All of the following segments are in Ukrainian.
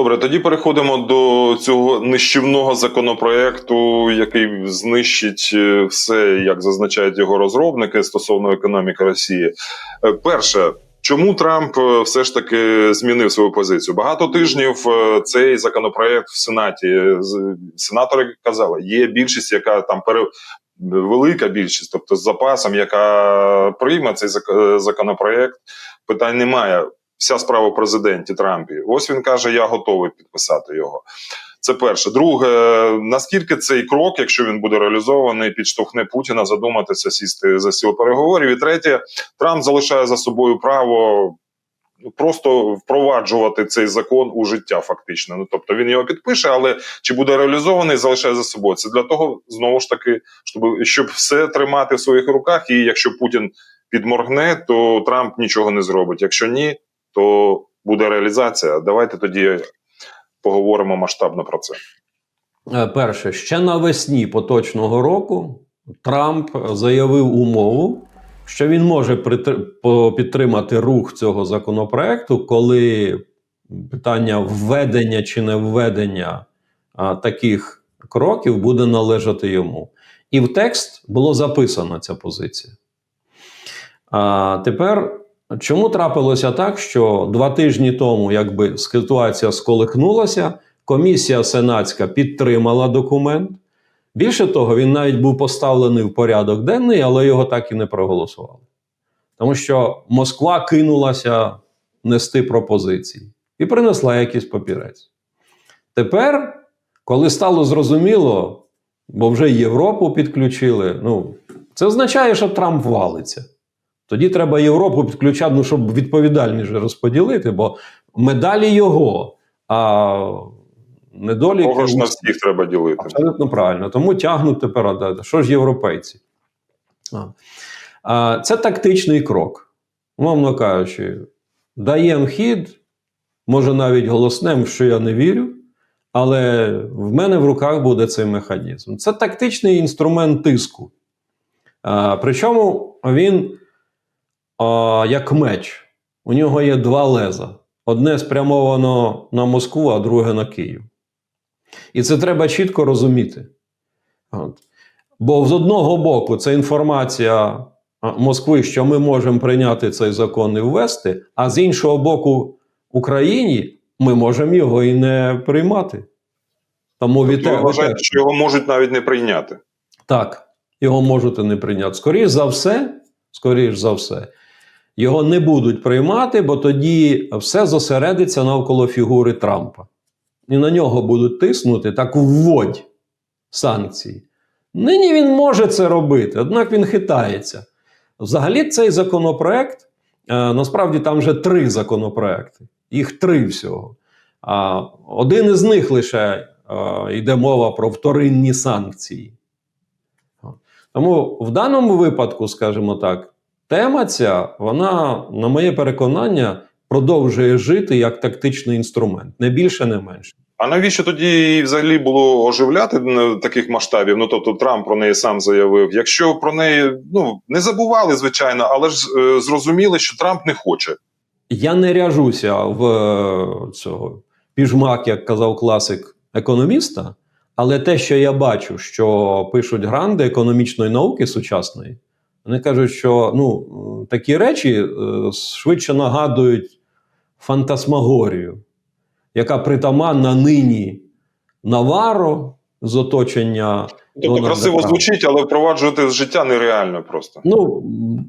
Добре, тоді переходимо до цього нищівного законопроекту, який знищить е, все, як зазначають його розробники стосовно економіки Росії. Е, Перше, чому Трамп е, все ж таки змінив свою позицію? Багато тижнів цей законопроект в Сенаті сенатори казали, є більшість, яка там пере. Велика більшість, тобто з запасом, яка прийме цей законопроект, питань немає вся справа в президенті Трампі. Ось він каже: Я готовий підписати його. Це перше. Друге, наскільки цей крок, якщо він буде реалізований, підштовхне Путіна задуматися сісти за стіл переговорів. І третє, Трамп залишає за собою право. ну, Просто впроваджувати цей закон у життя, фактично. Ну тобто він його підпише, але чи буде реалізований, залишає за собою. Це для того, знову ж таки, щоб, щоб все тримати в своїх руках. І якщо Путін підморгне, то Трамп нічого не зробить. Якщо ні, то буде реалізація. Давайте тоді поговоримо масштабно про це. Е, Перше, ще навесні поточного року Трамп заявив умову, що він може підтримати рух цього законопроекту, коли питання введення чи не введення таких кроків буде належати йому. І в текст було записана ця позиція. А тепер чому трапилося так, що два тижні тому, якби ситуація сколихнулася, комісія сенатська підтримала документ. Більше того, він навіть був поставлений в порядок денний, але його так і не проголосували. Тому що Москва кинулася нести пропозиції і принесла якийсь папірець. Тепер, коли стало зрозуміло, бо вже Європу підключили, ну, це означає, що Трамп валиться. Тоді треба Європу підключати, ну, щоб відповідальніше розподілити, бо медалі його, а недоліки. Кого ж на всіх треба ділити? Абсолютно правильно. Тому тягнуть тепер. Що ж європейці? А. А, це тактичний крок. Умовно кажучи, даємо хід, може навіть голоснем, що я не вірю, але в мене в руках буде цей механізм. Це тактичний інструмент тиску. А, причому він а, як меч. У нього є два леза: одне спрямовано на Москву, а друге на Київ. І це треба чітко розуміти. От. Бо з одного боку, це інформація Москви, що ми можемо прийняти цей закон і ввести, а з іншого боку, Україні ми можемо його і не приймати. Тому від Ви того вважаєте, що його можуть навіть не прийняти. так, його можуть і не прийняти. Скоріш за все, скоріш за все, його не будуть приймати, бо тоді все зосередиться навколо фігури Трампа. І на нього будуть тиснути так вводь санкції. Нині він може це робити, однак він хитається. Взагалі, цей законопроект е, насправді там вже три законопроекти, їх три всього. Один із них лише е, йде мова про вторинні санкції. Тому в даному випадку, скажімо так, тема ця, вона, на моє переконання, продовжує жити як тактичний інструмент, не більше, не менше. А навіщо тоді взагалі було оживляти таких масштабів? Ну тобто Трамп про неї сам заявив. Якщо про неї ну не забували, звичайно, але ж е, зрозуміли, що Трамп не хоче. Я не ряжуся в е, цього піжмак, як казав класик економіста, але те, що я бачу, що пишуть гранди економічної науки сучасної, вони кажуть, що ну, такі речі е, швидше нагадують фантасмагорію, яка притаманна нині Наваро з оточення. Тобто красиво звучить, але впроваджувати в життя нереально просто. Ну,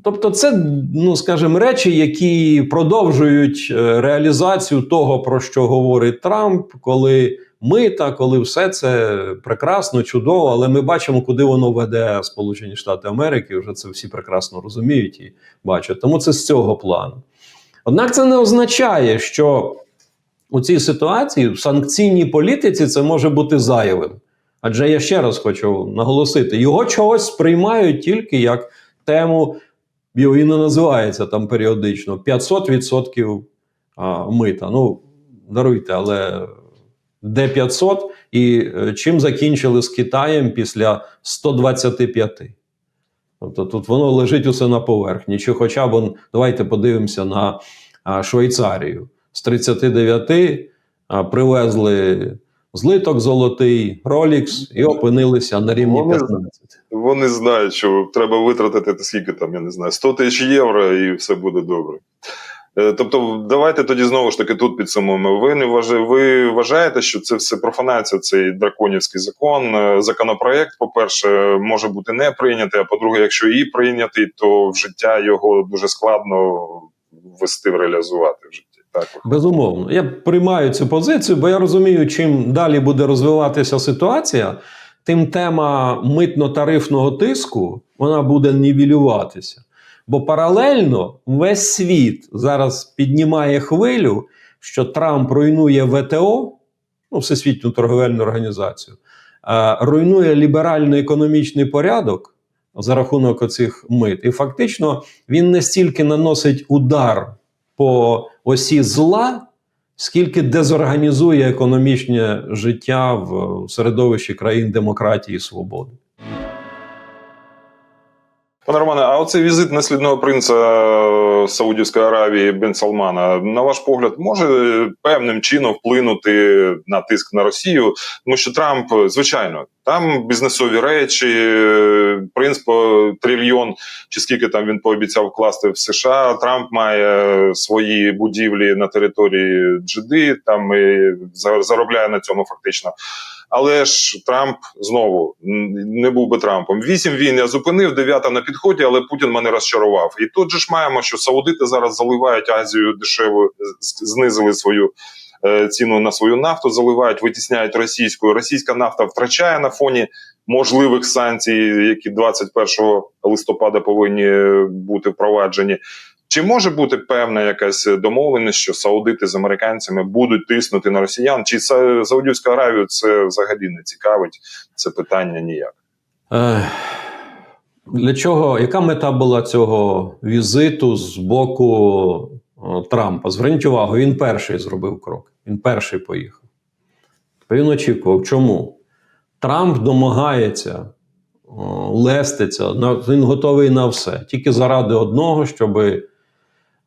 тобто, це, ну скажімо, речі, які продовжують е, реалізацію того, про що говорить Трамп, коли мита, коли все це прекрасно, чудово, але ми бачимо, куди воно веде Сполучені Штати Америки. Вже це всі прекрасно розуміють і бачать. Тому це з цього плану. Однак це не означає, що у цій ситуації в санкційній політиці це може бути зайвим. Адже я ще раз хочу наголосити: його чогось сприймають тільки як тему, його і не називається там періодично 500% мита. Ну, даруйте, але де 500 і е, чим закінчили з Китаєм після 125? Тобто тут воно лежить усе на поверхні. Чи хоча б, он, давайте подивимося на Швейцарію з 39 привезли злиток золотий, Rolex і опинилися на рівні Вони- 15. Вони знають, що треба витратити скільки там, я не знаю, 100 тисяч євро, і все буде добре. Е, Тобто, давайте тоді знову ж таки тут підсумуємо. Ви не вважаєте, ви вважаєте, що це все профанація, цей драконівський закон. Е, Законопроект, по-перше, може бути не прийнятий. А по-друге, якщо і прийнятий, то в життя його дуже складно ввести, реалізувати в житті. Так Безумовно, я приймаю цю позицію, бо я розумію, чим далі буде розвиватися ситуація, тим тема митно-тарифного тиску вона буде нівелюватися. Бо паралельно весь світ зараз піднімає хвилю, що Трамп руйнує ВТО, ну, Всесвітню торговельну організацію, е, руйнує ліберально-економічний порядок за рахунок оцих мит. І фактично він не стільки наносить удар по осі зла, скільки дезорганізує економічне життя в середовищі країн демократії і свободи. Пане Романе, а оцей візит наслідного принца е, Саудівської Аравії Бен Салмана, на ваш погляд, може певним чином вплинути на тиск на Росію? Тому що Трамп, звичайно, там бізнесові речі, принц по трильйон чи скільки там він пообіцяв вкласти в США. Трамп має свої будівлі на території Джиди, там і за- заробляє на цьому фактично. Але ж Трамп знову не був би Трампом. Вісім війн я зупинив, дев'ята на підході, але Путін мене розчарував. І тут же ж маємо, що саудити зараз заливають Азію дешево, знизили свою ціну на свою нафту, заливають, витісняють російську. Російська нафта втрачає на фоні можливих санкцій, які 21 листопада повинні бути впроваджені. Чи може бути певна якась домовленість, що саудити з американцями будуть тиснути на росіян? Чи Са- Саудівську Аравію це взагалі не цікавить? Це питання ніяк. Е, для чого, яка мета була цього візиту з боку Трампа? Зверніть увагу, він перший зробив крок. Він перший поїхав. Він очікував. Чому? Трамп домагається, леститься, він готовий на все. Тільки заради одного, щоб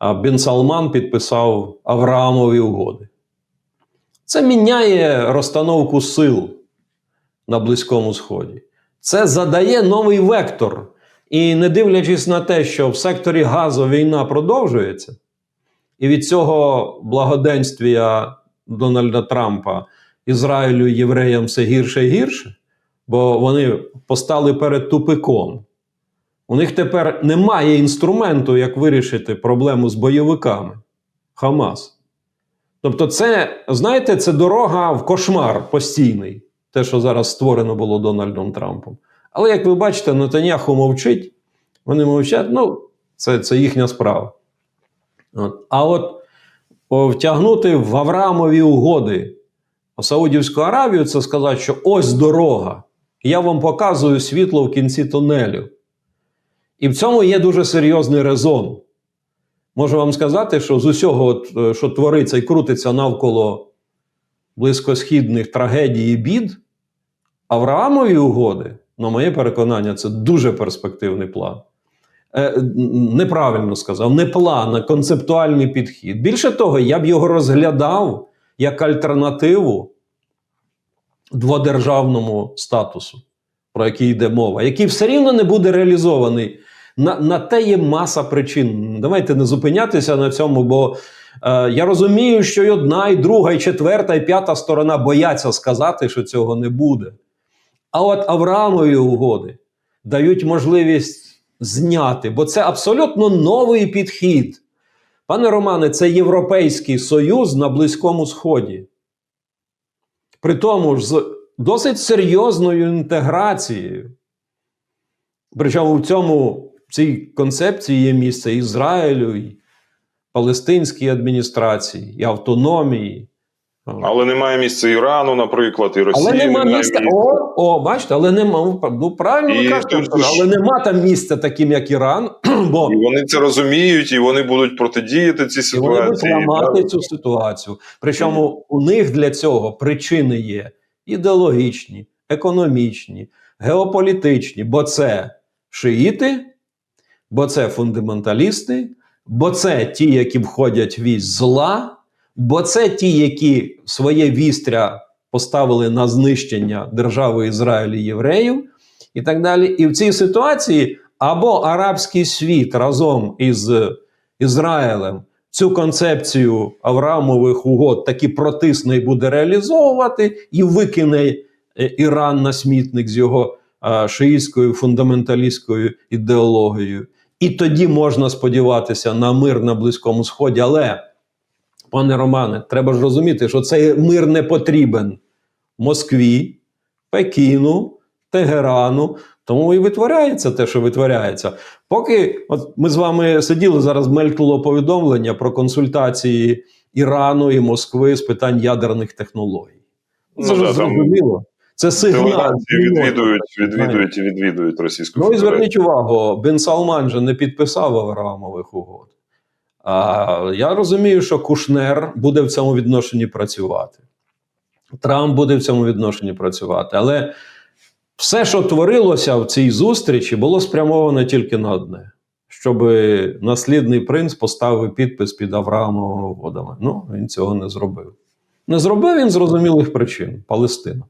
Бен Салман підписав Авраамові угоди. Це міняє розстановку сил на Близькому Сході. Це задає новий вектор. І не дивлячись на те, що в секторі газу війна продовжується, і від цього благоденствія Дональда Трампа Ізраїлю євреям все гірше і гірше, бо вони постали перед тупиком. У них тепер немає інструменту, як вирішити проблему з бойовиками Хамас. Тобто, це, знаєте, це дорога в кошмар постійний, те, що зараз створено було Дональдом Трампом. Але як ви бачите, Нетаньяху мовчить, вони мовчать, ну, це, це їхня справа. А от втягнути в Авраамові угоди Саудівську Аравію, це сказати, що ось дорога. Я вам показую світло в кінці тунелю. І в цьому є дуже серйозний резон. Можу вам сказати, що з усього, е, що твориться і крутиться навколо близькосхідних трагедій і бід, Авраамові угоди, на моє переконання, це дуже перспективний план. Е, неправильно сказав, не план, а концептуальний підхід. Більше того, я б його розглядав як альтернативу дводержавному статусу, про який йде мова, який все рівно не буде реалізований. На, на те є маса причин. Давайте не зупинятися на цьому, бо е, я розумію, що і одна, і друга, і четверта, і п'ята сторона бояться сказати, що цього не буде. А от Авраамові угоди дають можливість зняти, бо це абсолютно новий підхід. Пане Романе, це Європейський Союз на Близькому Сході. При тому ж з досить серйозною інтеграцією. Причому в цьому в цій концепції є місце Ізраїлю, і палестинській адміністрації, і автономії. Але немає місця Ірану, наприклад, і Росії. Але немає місця. О, о, бачите, але нема. Ну, правильно ви кажете, тут але нема там місця таким, як Іран, бо І вони це розуміють, і вони будуть протидіяти цій і вони будуть ситуації. ламати Так. цю ситуацію. Причому у них для цього причини є ідеологічні, економічні, геополітичні, бо це шиїти, бо це фундаменталісти, бо це ті, які входять в вісь зла, Бо це ті, які своє вістря поставили на знищення держави Ізраїль і євреїв, і так далі. І в цій ситуації або арабський світ разом із Ізраїлем цю концепцію Авраамових угод таки протисне і буде реалізовувати, і викине е, Іран на смітник з його шиїтською фундаменталістською ідеологією. І тоді можна сподіватися на мир на Близькому Сході. Але, пане Романе, треба ж розуміти, що цей мир не потрібен Москві, Пекіну, Тегерану. Тому і витворяється те, що витворяється. Поки от ми з вами сиділи зараз, мелькнуло повідомлення про консультації Ірану і Москви з питань ядерних технологій. Ну, Це ж да, зрозуміло. Це сигнал. Відвідують, відвідують і відвідують російську Ну і зверніть увагу, Бен Салман же не підписав Авраамових угод. А я розумію, що Кушнер буде в цьому відношенні працювати. Трамп буде в цьому відношенні працювати. Але все, що творилося в цій зустрічі, було спрямовано тільки на одне: щоб наслідний принц поставив підпис під Авраамовими угодами. Ну, він цього не зробив. Не зробив він зрозумілих причин Палестина.